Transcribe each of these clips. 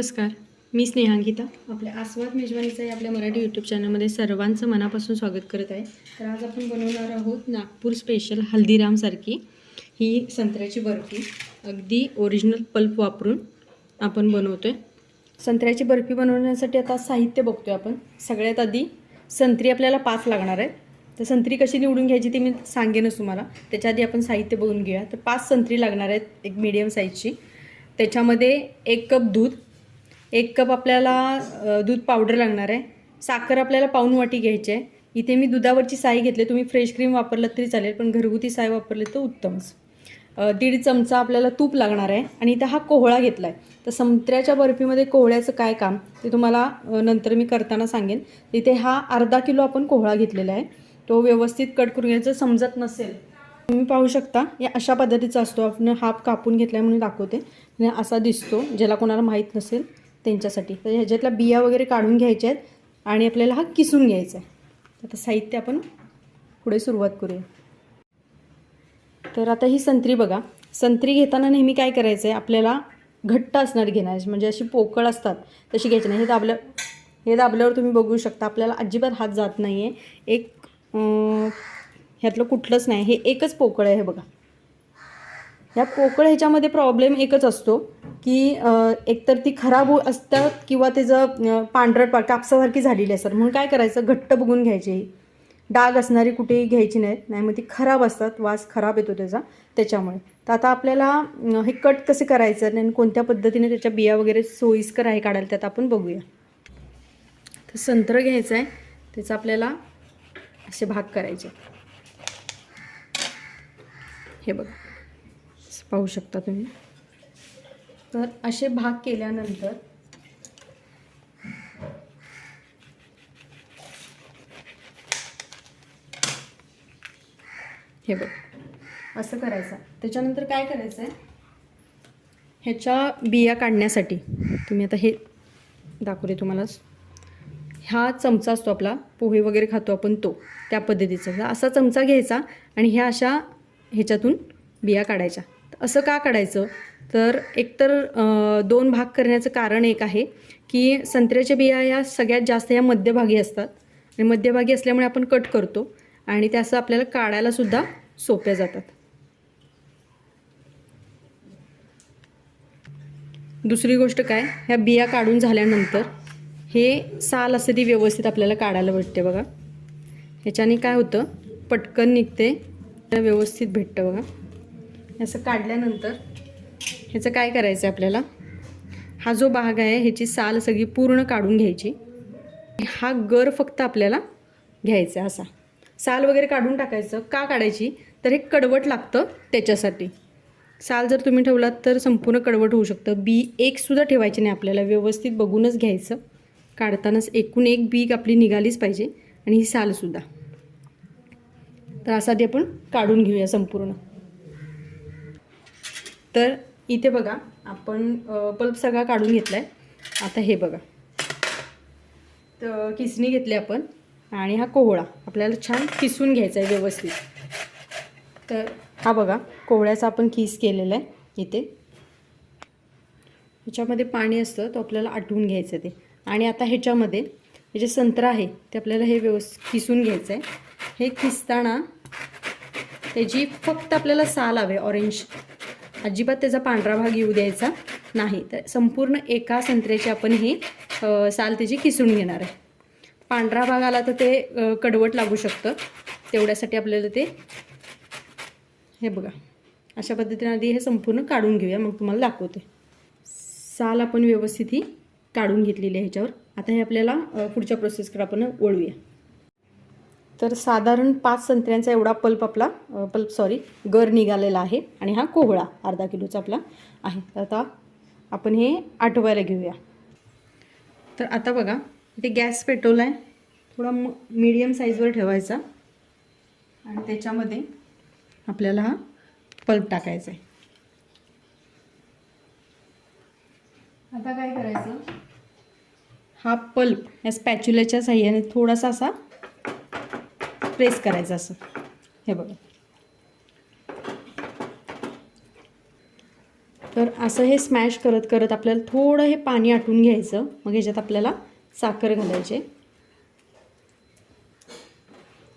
नमस्कार मी स्नेहांकिता आपल्या आस्वाद मेजवानीचं या आपल्या मराठी यूट्यूब चॅनलमध्ये सर्वांचं मनापासून स्वागत करत आहे. तर आज आपण बनवणार आहोत नागपूर स्पेशल हल्दीरामसारखी ही संत्र्याची बर्फी. अगदी ओरिजिनल पल्प वापरून आपण बनवतो आहे संत्र्याची बर्फी बनवण्यासाठी आता साहित्य बघतोय आपण. सगळ्यात आधी संत्री आपल्याला पाच लागणार आहेत. तर संत्री कशी निवडून घ्यायची ती मी सांगेनच तुम्हाला. त्याच्या आधी आपण साहित्य बघून घेऊया. तर पाच संत्री लागणार आहेत एक मीडियम साईजची त्याच्यामध्ये एक कप दूध एक कप आपल्याला दूध पावडर लागणार आहे. साखर आपल्याला पाऊन वाटी घ्यायची आहे. इथे मी दुधावरची साई घेतली. तुम्ही फ्रेश क्रीम वापरलं तरी चालेल पण घरगुती साय वापरले तर उत्तमच दीड चमचा आपल्याला तूप लागणार आहे आणि इथं हा कोहळा घेतला आहे तर संत्र्याच्या बर्फीमध्ये कोहळ्याचं काय काम? ते तुम्हाला नंतर मी करताना सांगेन. इथे हा अर्धा किलो आपण कोहळा घेतलेला आहे. तो व्यवस्थित कट करून घ्यायचं समजत नसेल. तुम्ही पाहू शकता या अशा पद्धतीचा असतो. आपण हाफ कापून घेतला म्हणून दाखवते. आणि असा दिसतो ज्याला कोणाला माहीत नसेल. त्यांच्यासाठी. तर ह्याच्यातल्या बिया वगैरे काढून घ्यायच्या आहेत आणि आपल्याला हा किसून घ्यायचा आहे. आता साहित्य आपण पुढे सुरुवात करूया. तर आता ही संत्री बघा. संत्री घेताना नेहमी काय करायचं आहे आपल्याला घट्ट असणारी घेणार म्हणजे अशी पोकळ असतात तशी घ्यायची नाही. हे दाबलं हे दाबल्यावर तुम्ही बघू शकता आपल्याला अजिबात हात जात नाही आहे एक ह्यातलं कुठलंच नाही. हे एकच पोकळ आहे हे बघा. ह्या पोकळ ह्याच्यामध्ये प्रॉब्लेम एकच असतो की एकतर ती खराब हो असतात किंवा त्याचं पांढरट पा कापसासारखी झालेली असतात. म्हणून काय करायचं? घट्ट बघून घ्यायची ही. डाग असणारी कुठेही घ्यायची नाहीत. नाही मग ती खराब असतात. वास खराब येतो त्याचा त्याच्यामुळे. तर आता आपल्याला हे कट कसे करायचं आणि कोणत्या पद्धतीने त्याच्या बिया वगैरे सोयीस्कर आहे काढायला त्यात आपण बघूया. तर संत्र घ्यायचं आहे. त्याचा आपल्याला असे भाग करायचे. हे बघा. पाहू शकता तुम्ही. तर असे भाग केल्यानंतर हे बघ. असं करायचं. त्याच्यानंतर काय करायचं आहे ह्याच्या बिया काढण्यासाठी तुम्ही आता हे दाखवते तुम्हालाच हा चमचा असतो आपला पोहे वगैरे खातो आपण तो त्या पद्धतीचा. असा चमचा घ्यायचा आणि ह्या अशा ह्याच्यातून बिया काढायच्या. असं का काढायचं? तर एकतर दोन भाग करण्याचं कारण एक आहे की संत्र्याच्या बिया या सगळ्यात जास्त या मध्यभागी असतात. आणि मध्यभागी असल्यामुळे आपण कट करतो आणि त्या असं आपल्याला काढायलासुद्धा सोप्या जातात. दुसरी गोष्ट काय? ह्या बिया काढून झाल्यानंतर हे साल असं ती व्यवस्थित आपल्याला काढायला भेटते बघा. ह्याच्याने काय होतं? पटकन निघते तर व्यवस्थित भेटतं बघा. असं काढल्यानंतर ह्याचं काय करायचं आहे आपल्याला? हा जो भाग आहे ह्याची साल सगळी पूर्ण काढून घ्यायची. हा गर फक्त आपल्याला घ्यायचा आहे असा. साल वगैरे काढून टाकायचं. का काढायची? तर हे कडवट लागतं त्याच्यासाठी. साल जर तुम्ही ठेवलात तर संपूर्ण कडवट होऊ शकतं. बी एकसुद्धा ठेवायची नाही आपल्याला. व्यवस्थित बघूनच घ्यायचं. काढतानाच एकूण एक बीक आपली निघालीच पाहिजे. आणि ही सालसुद्धा तर असा ते आपण काढून घेऊया संपूर्ण. तर इथे बघा आपण पल्प सगळा काढून घेतला आहे आता हे बघा. तर किसणी घेतली आपण आणि हा कोहळा आपल्याला छान किसून घ्यायचा आहे व्यवस्थित. तर हा बघा कोहळ्याचा आपण किस केलेला आहे इथे. ह्याच्यामध्ये पाणी असतं तो आपल्याला आटवून घ्यायचं ते. आणि आता ह्याच्यामध्ये हे जे संत्र आहे ते आपल्याला हे व्यवस्थित किसून घ्यायचं आहे हे किसताना त्याची फक्त आपल्याला साल हवे ऑरेंज. अजिबात त्याचा पांढरा भाग येऊ द्यायचा नाही. तर संपूर्ण एका संत्र्याची आपण ही साल त्याची किसून घेणार आहे. पांढरा भाग आला तर ते कडवट लागू शकतं. तेवढ्यासाठी आपल्याला ते हे बघा. अशा पद्धतीने आधी हे संपूर्ण काढून घेऊया. मग तुम्हाला दाखवते. साल आपण व्यवस्थित ही काढून घेतलेली आहे ह्याच्यावर. आता हे आपल्याला पुढच्या प्रोसेसकडे आपण वळूया. तर साधारण पाच संत्र्यांचा एवढा पल्प आपला पल्प सॉरी गर निघालेला आहे आणि हा कोहळा अर्धा किलोचा आपला आहे. तर आता आपण हे आठवायला घेऊया. तर आता बघा इथे गॅस पेटवला आहे. थोडा म मीडियम साईजवर ठेवायचा. आणि त्याच्यामध्ये आपल्याला हा पल्प टाकायचा आहे. आता काय करायचं? हा पल्प या स्पॅच्युल्याच्या साह्याने थोडासा असा प्रेस करायचं असं. हे बघा. तर असं हे स्मॅश करत करत आपल्याला थोडं हे पाणी आटून घ्यायचं. मग ह्याच्यात आपल्याला साखर घालायचे.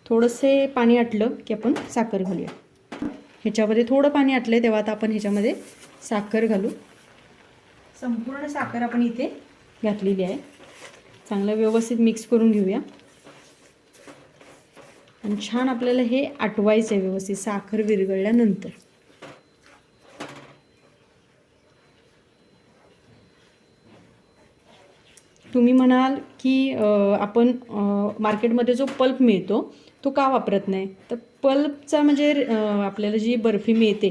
थोडंसे पाणी आटलं की आपण साखर घालूया. ह्याच्यामध्ये थोडं पाणी आटलं तेव्हा आता आपण ह्याच्यामध्ये साखर घालू. संपूर्ण साखर आपण इथे घातलेली आहे. चांगलं व्यवस्थित मिक्स करून घेऊया. आणि छान आपल्याला हे आटवायचं आहे व्यवस्थित साखर विरघळल्यानंतर. तुम्ही म्हणाल की आपण मार्केटमध्ये जो पल्प मिळतो तो का वापरत नाही? तर पल्पचा म्हणजे आपल्याला जी बर्फी मिळते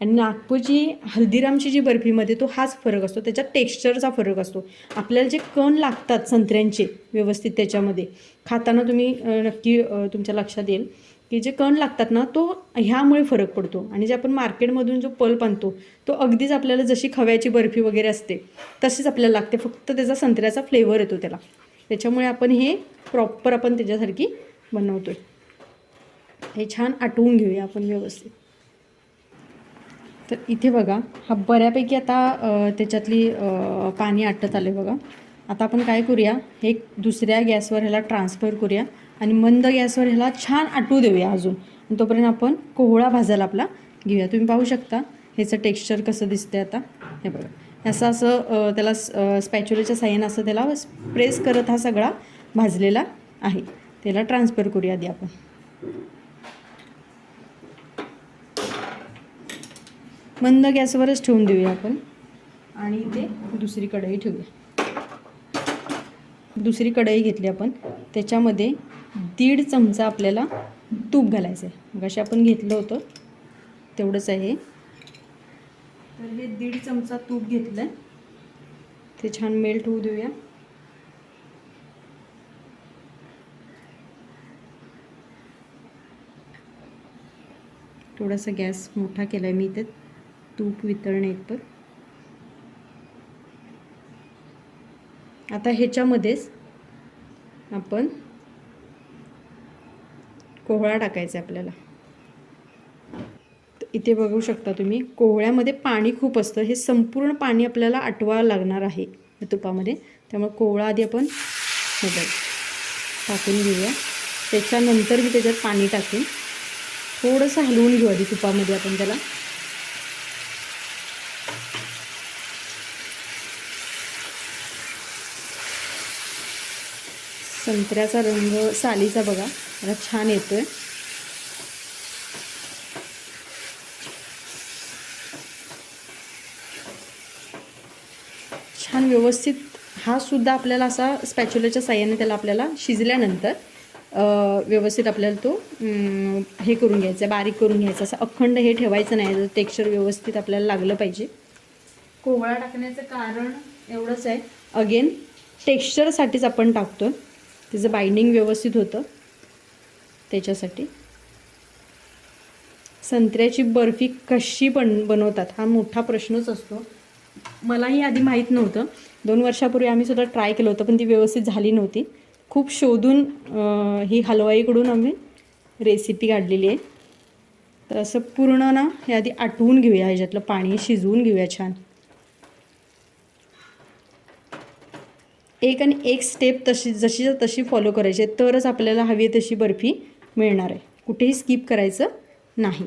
आणि नागपूरची हल्दीरामची जी बर्फीमध्ये तो हाच फरक असतो. त्याच्यात टेक्स्चरचा फरक असतो. आपल्याला जे कण लागतात संत्र्यांचे व्यवस्थित त्याच्यामध्ये खाताना तुम्ही नक्की तुमच्या लक्षात येईल की जे कण लागतात ना तो ह्यामुळे फरक पडतो. आणि जे आपण मार्केटमधून जो पल्प आणतो तो अगदीच आपल्याला जशी खव्याची बर्फी वगैरे असते तशीच आपल्याला लागते. फक्त त्याचा संत्र्याचा फ्लेवर येतो त्याला. त्याच्यामुळे आपण हे प्रॉपर आपण त्याच्यासारखी बनवतो हे छान आटवून घेऊया आपण व्यवस्थित. तर इथे बघा हा बऱ्यापैकी आता त्याच्यातली पाणी आटत आले बघा. आता आपण काय करूया हे दुसऱ्या गॅसवर ह्याला ट्रान्सफर करूया आणि मंद गॅसवर ह्याला छान आटू देऊया अजून. आणि तोपर्यंत आपण कोहळा भाजायला आपला घेऊया. तुम्ही पाहू शकता ह्याचं टेक्स्चर कसं दिसतंय आता. हे बघा. असं असं त्याला स्पॅच्युलेच्या साह्यानं असं त्याला प्रेस करत हा सगळा भाजलेला आहे. त्याला ट्रान्सफर करूया आधी आपण. मंद गॅसवरच ठेवून देऊया आपण. आणि ते दुसरी कढई ठेवूया. दुसरी कढई घेतली आपण. त्याच्यामध्ये दीड चमचा आपल्याला तूप घालायचं आहे मग आपण घेतलं होतं. तेवढंच आहे. तर हे दीड चमचा तूप घेतलं आहे ते छान मेल्ट होऊ देऊया. थोडासा गॅस मोठा केला आहे मी इथे. तूप वितळणे इतपर आता ह्याच्यामध्येच आपण कोहळा टाकायचा आहे आपल्याला. तर इथे बघू शकता तुम्ही कोहळ्यामध्ये पाणी खूप असतं. हे संपूर्ण पाणी आपल्याला आटवावं लागणार आहे तुपामध्ये. त्यामुळे कोहळा आधी आपण टाकून घेऊया. त्याच्यानंतर मी त्याच्यात पाणी टाकेन. थोडंसं हलवून घेऊ आधी तुपामध्ये आपण त्याला. संत्र्याचा रंग सालीचा बघा. मला छान येतोय. छान व्यवस्थित. हा सुद्धा आपल्याला असा स्पॅच्युलाच्या साह्याने त्याला आपल्याला शिजल्यानंतर व्यवस्थित आपल्याला तो हे करून घ्यायचा बारीक करून घ्यायचा. असं अखंड हे ठेवायचं नाही. टेक्स्चर व्यवस्थित आपल्याला लागलं पाहिजे. कोवळा टाकण्याचं कारण एवढंच आहे. अगेन टेक्स्चरसाठीच आपण टाकतो तिचं बाइंडिंग व्यवस्थित होतं. त्याच्यासाठी. संत्र्याची बर्फी कशी बन बनवतात हा मोठा प्रश्नच असतो. मलाही आधी माहीत नव्हतं. दोन वर्षापूर्वी आम्ही सुद्धा ट्राय केलं होतं पण ती व्यवस्थित झाली नव्हती. खूप शोधून ही हलवाईकडून आम्ही रेसिपी काढलेली आहे. तर असं पूर्ण ना हे आधी आटवून घेऊया ह्याच्यातलं पाणी शिजवून घेऊया छान. एक आणि एक स्टेप तशी जशी तशी फॉलो करायची आहे, तरच आपल्याला हवी आहे तशी बर्फी मिळणार आहे. कुठेही स्किप करायचं नाही.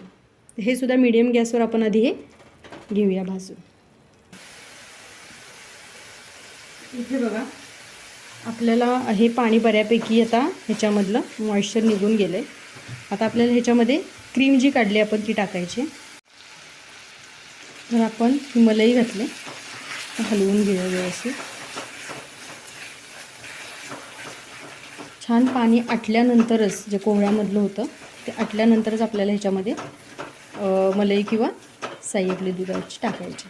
हे सुद्धा मीडियम गॅसवर आपण आधी हे घेऊया भाजून. इथे बघा आपल्याला हे पाणी बऱ्यापैकी आता ह्याच्यामधलं मॉइश्चर निघून गेलं आहे आता आपल्याला ह्याच्यामध्ये क्रीम जी काढली आपण ती टाकायची. तर आपण ही मलई हलवून घेऊया व्यवस्थित. छान पाणी आटल्यानंतरच जे कोहळ्यामधलं होतं ते आटल्यानंतरच आपल्याला ह्याच्यामध्ये मलई किंवा साई आपली दुधाची टाकायची.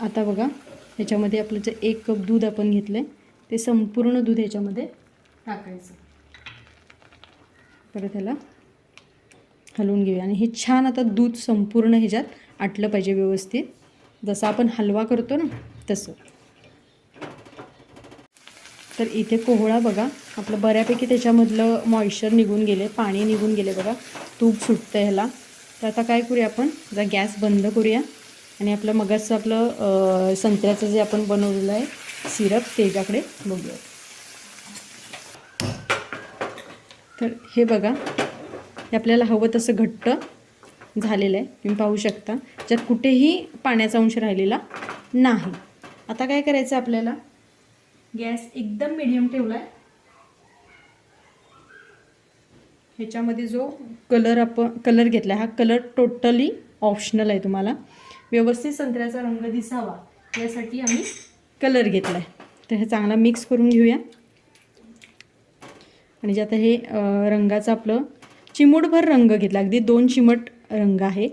आता बघा ह्याच्यामध्ये आपलं जे एक कप दूध आपण घेतलं आहे ते संपूर्ण दूध ह्याच्यामध्ये टाकायचं. परत ह्याला हलवून घेऊया. आणि हे छान आता दूध संपूर्ण ह्याच्यात आटलं पाहिजे व्यवस्थित. जसं आपण हलवा करतो ना तसं. तर इथे कोहळा बघा. आपलं बऱ्यापैकी त्याच्यामधलं मॉइश्चर निघून गेले पाणी निघून गेले बघा. तूप सुटतं ह्याला. तर आता काय करूया आपण? जरा गॅस बंद करूया. आणि आपलं मगाचं आपलं संत्र्याचं जे आपण बनवलेलं आहे सिरप त्याच्याकडे बघूया. तर हे बघा. हे आपल्याला हवं तसं घट्ट झालेलं आहे. तुम्ही पाहू शकता. ज्यात कुठेही पाण्याचा अंश राहिलेला नाही. आता काय करायचं आपल्याला? गॅस एकदम मिडियम ठेवला आहे ह्याच्यामध्ये जो कलर आपण कलर घेतला हा कलर टोटली ऑप्शनल आहे तुम्हाला. व्यवस्थित संत्र्याचा रंग दिसावा यासाठी आम्ही कलर घेतला आहे तर हे चांगला मिक्स करून घेऊया. आणि जे आता हे रंगाचं आपलं चिमूटभर रंग घेतला अगदी दोन चिमट रंग आहे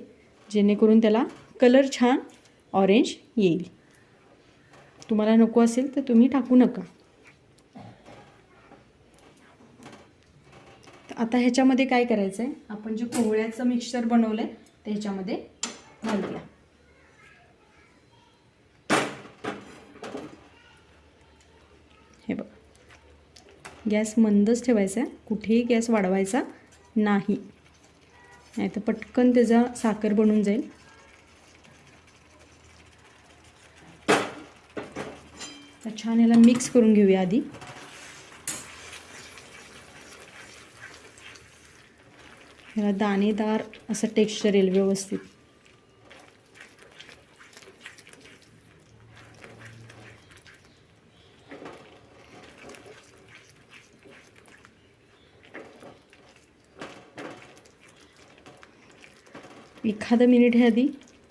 जेणेकरून त्याला कलर छान ऑरेंज येईल. तुम्हाला नको असेल तर तुम्ही टाकू नका. तर आता ह्याच्यामध्ये काय करायचं आहे आपण जे कोवळ्याचं मिक्सचर बनवलं आहे ते ह्याच्यामध्ये घालूया. हे बघा. गॅस मंदच ठेवायचा आहे कुठेही गॅस वाढवायचा नाही. नाही तर पटकन त्याचा साखर बनून जाईल तर छान याला मिक्स करून घेऊया आधी. ह्याला दाणेदार असं टेक्स्चर येईल व्यवस्थित. एखादं मिनिट हे आधी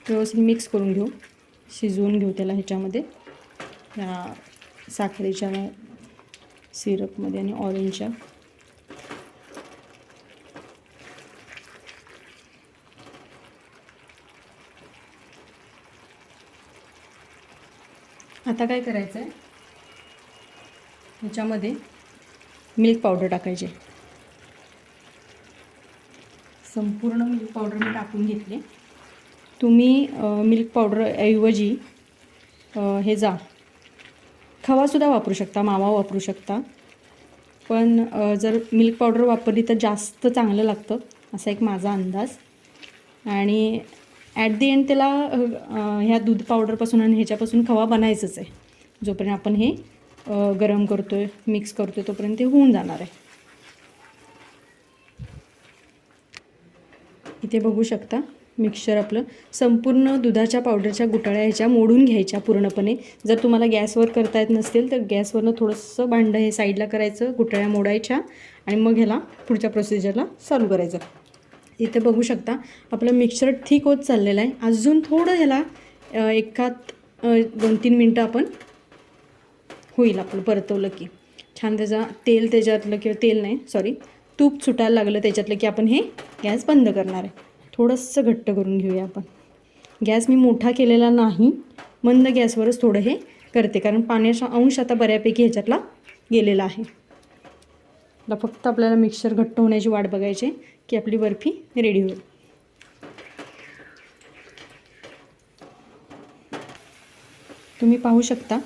व्यवस्थित मिक्स करून घेऊ. शिजवून घेऊ त्याला ह्याच्यामध्ये. या साखरेच्या सिरपमध्ये आणि ऑरेंजच्या आता काय करायचं आहे ह्याच्यामध्ये मिल्क पावडर टाकायचे. संपूर्ण मिल्क पावडर मी टाकून घेतले. तुम्ही मिल्क पावडरऐवजी हे जा. खवासुद्धा वापरू शकता मावा वापरू शकता. पण जर मिल्क पावडर वापरली तर जास्त चांगलं लागतं असा एक माझा अंदाज. आणि ॲट दी एंड त्याला ह्या दूध पावडरपासून आणि ह्याच्यापासून खवा बनायचंच आहे. जोपर्यंत आपण हे गरम करतो आहे मिक्स करतो आहे तोपर्यंत ते होऊन जाणार आहे. इथे बघू शकता. मिक्सचर आपलं संपूर्ण दुधाच्या पावडरच्या गुटाळ्या ह्याच्या मोडून घ्यायच्या पूर्णपणे. जर तुम्हाला गॅसवर करता येत नसतील तर गॅसवरनं थोडंसं भांडं हे साईडला करायचं गुटाळ्या मोडायच्या आणि मग ह्याला पुढच्या प्रोसिजरला चालू करायचं. इथे बघू शकता आपलं मिक्सचर ठीक होत चाललेलं आहे. अजून थोडं ह्याला एकात दोन तीन मिनटं आपण होईल आपलं परतवलं की. छान त्याचा तेल त्याच्यातलं किंवा तेल नाही सॉरी तूप सुटायला लागलं त्याच्यातलं की आपण हे गॅस बंद करणार आहे. थोडंसं घट्ट करून घेऊया आपण. गॅस मी मोठा केलेला नाही मंद गॅसवरच थोडं हे करते कारण पाण्याचा अंश आता बऱ्यापैकी ह्याच्यातला गेलेला आहे. आता फक्त आपल्याला मिक्सर घट्ट होण्याची वाट बघायची आहे की आपली बर्फी रेडी होईल. तुम्ही पाहू शकता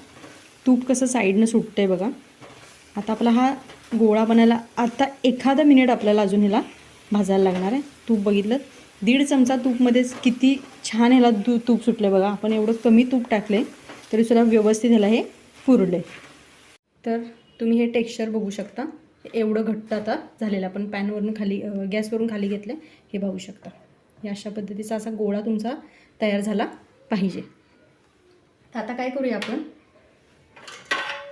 तूप कसं साईडनं सुटतं आहे बघा. आता आपला हा गोळा बनायला आता एखादा मिनिट आपल्याला अजून ह्याला भाजायला लागणार आहे. तूप बघितलं दीड चमचा तूपमध्येच किती छान ह्याला दू तूप सुटलं बघा. आपण एवढं कमी तूप टाकले तरीसुद्धा व्यवस्थित ह्याला हे पुरले तर तुम्ही हे टेक्स्चर बघू शकता. एवढं घट्ट आता झालेलं आपण पॅनवरून खाली गॅसवरून खाली घेतलं हे पाहू शकता. या अशा पद्धतीचा असा गोळा तुमचा तयार झाला पाहिजे. तर आता काय करूया आपण?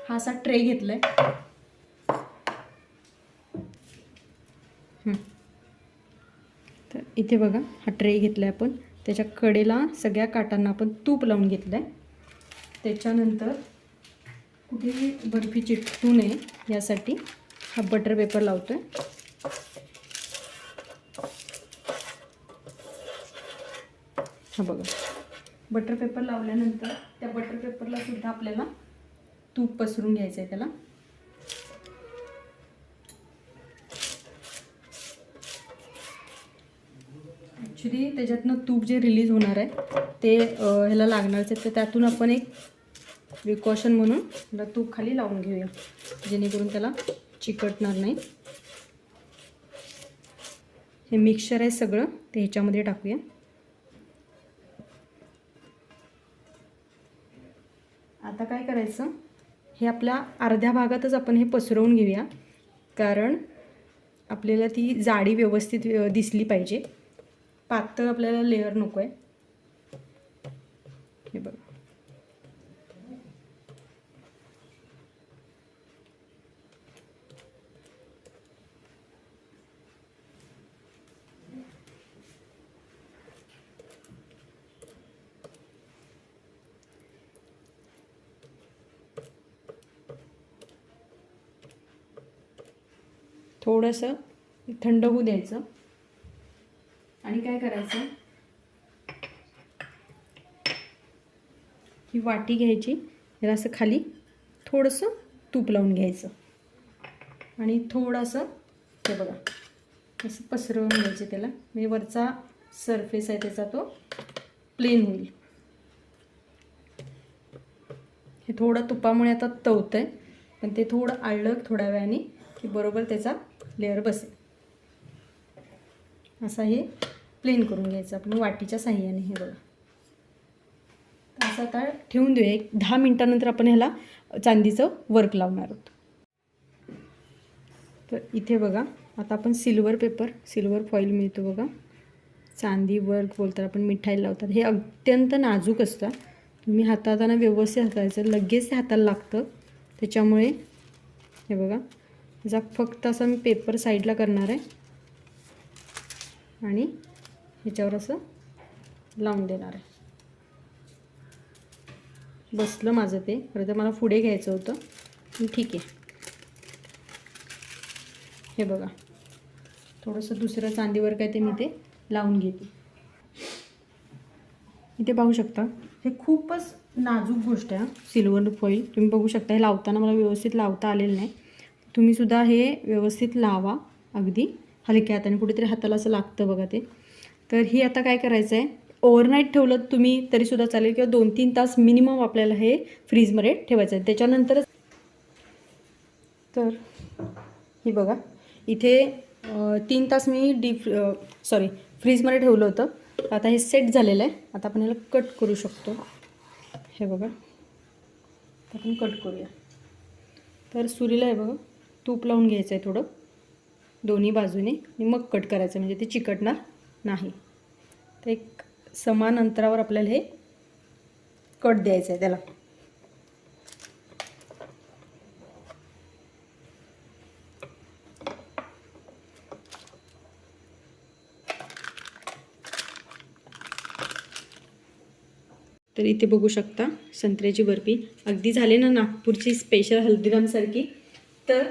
हा असा ट्रे घेतला आहे तर इथे बघा हा ट्रे घेतला आहे आपण. त्याच्या कडेला सगळ्या काटांना आपण तूप लावून घेतलं आहे त्याच्यानंतर कुठेही बर्फी चिटकू नये यासाठी हा बटर पेपर लावतो आहे हा बघा. बटर पेपर लावल्यानंतर त्या बटर पेपरला सुद्धा आपल्याला तूप पसरून घ्यायचं आहे त्याला. ॲक्च्युली त्याच्यातनं तूप जे रिलीज होणार आहे ते ह्याला लागणारच आहे तर त्यातून आपण एक प्रिकॉशन म्हणून तूप खाली लावून घेऊया जेणेकरून त्याला चिकटणार नाही. हे मिक्सचर आहे सगळं ते ह्याच्यामध्ये टाकूया. आता काय करायचं हे आपल्या अर्ध्या भागातच आपण हे पसरवून घेऊया कारण आपल्याला ती जाडी व्यवस्थित दिसली पाहिजे. पातळ आपल्याला लेअर नको आहे हे बघ. थोडंसं थंड होऊ द्यायचं. काय करायचं? ही वाटी घ्यायची. याला असं खाली थोडंसं तूप लावून घ्यायचं. आणि थोडंसं हे बघा असं पसरवून घ्यायचं त्याला. म्हणजे वरचा सरफेस आहे त्याचा तो प्लेन होईल. हे थोडं तुपामुळे आता तवतं आहे पण ते थोडं आळलं थोड्या वेळाने की बरोबर त्याचा लेअर बसेल. असा हे प्लेन करून घ्यायचं. आपण वाटीच्या साह्याने हे बघा. असं आता ठेवून देऊया. एक दहा मिनटानंतर आपण ह्याला चांदीचं वर्क लावणार आहोत. तर इथे बघा आता आपण सिल्वर पेपर सिल्वर फॉईल मिळतो बघा. चांदी वर्क बोलतात आपण मिठाई लावतात. हे अत्यंत नाजूक असतं तुम्ही हाताळताना व्यवस्थित हाताळायचं. लगेच ते हाताला लागतं. त्याच्यामुळे हे बघा जा फक्त असा मी पेपर साईडला करणार आहे. आणि ह्याच्यावर असं लावून देणार आहे. बसलं माझं ते. खरं तर मला पुढे घ्यायचं होतं. ठीक आहे. हे बघा. थोडंसं दुसरं चांदीवर काय ते मी ते लावून घेते. इथे पाहू शकता. हे खूपच नाजूक गोष्ट आहे सिल्वर फॉईल तुम्ही बघू शकता हे लावताना मला व्यवस्थित लावता आलेलं नाही. तुम्हीसुद्धा हे व्यवस्थित लावा अगदी. हलक्या हाताने कुठेतरी हाताला असं लागतं बघा ते. तर ही आता काय करायचं आहे ओव्हरनाईट ठेवलं तुम्ही तरीसुद्धा चालेल किंवा दोन तीन तास मिनिमम आपल्याला हे फ्रीजमध्ये ठेवायचं आहे त्याच्यानंतरच तर ही बघा. इथे तीन तास मी डीप सॉरी फ्रीजमध्ये ठेवलं होतं. आता हे सेट झालेलं आहे. आता आपण ह्याला कट करू शकतो. हे बघा. आपण कट करूया. तर सुरीला आहे बघा तूप लावून घ्यायचं आहे थोडं. दोन्ही बाजूने. आणि मग कट करायचं म्हणजे ते चिकटणार. नाही. तर एक समान अंतरावर आपल्याला हे कट द्यायचं आहे त्याला. तर इथे बघू शकता संत्र्याची बर्फी. अगदी झाली ना नागपूरची स्पेशल हल्दीरामसारखी. तर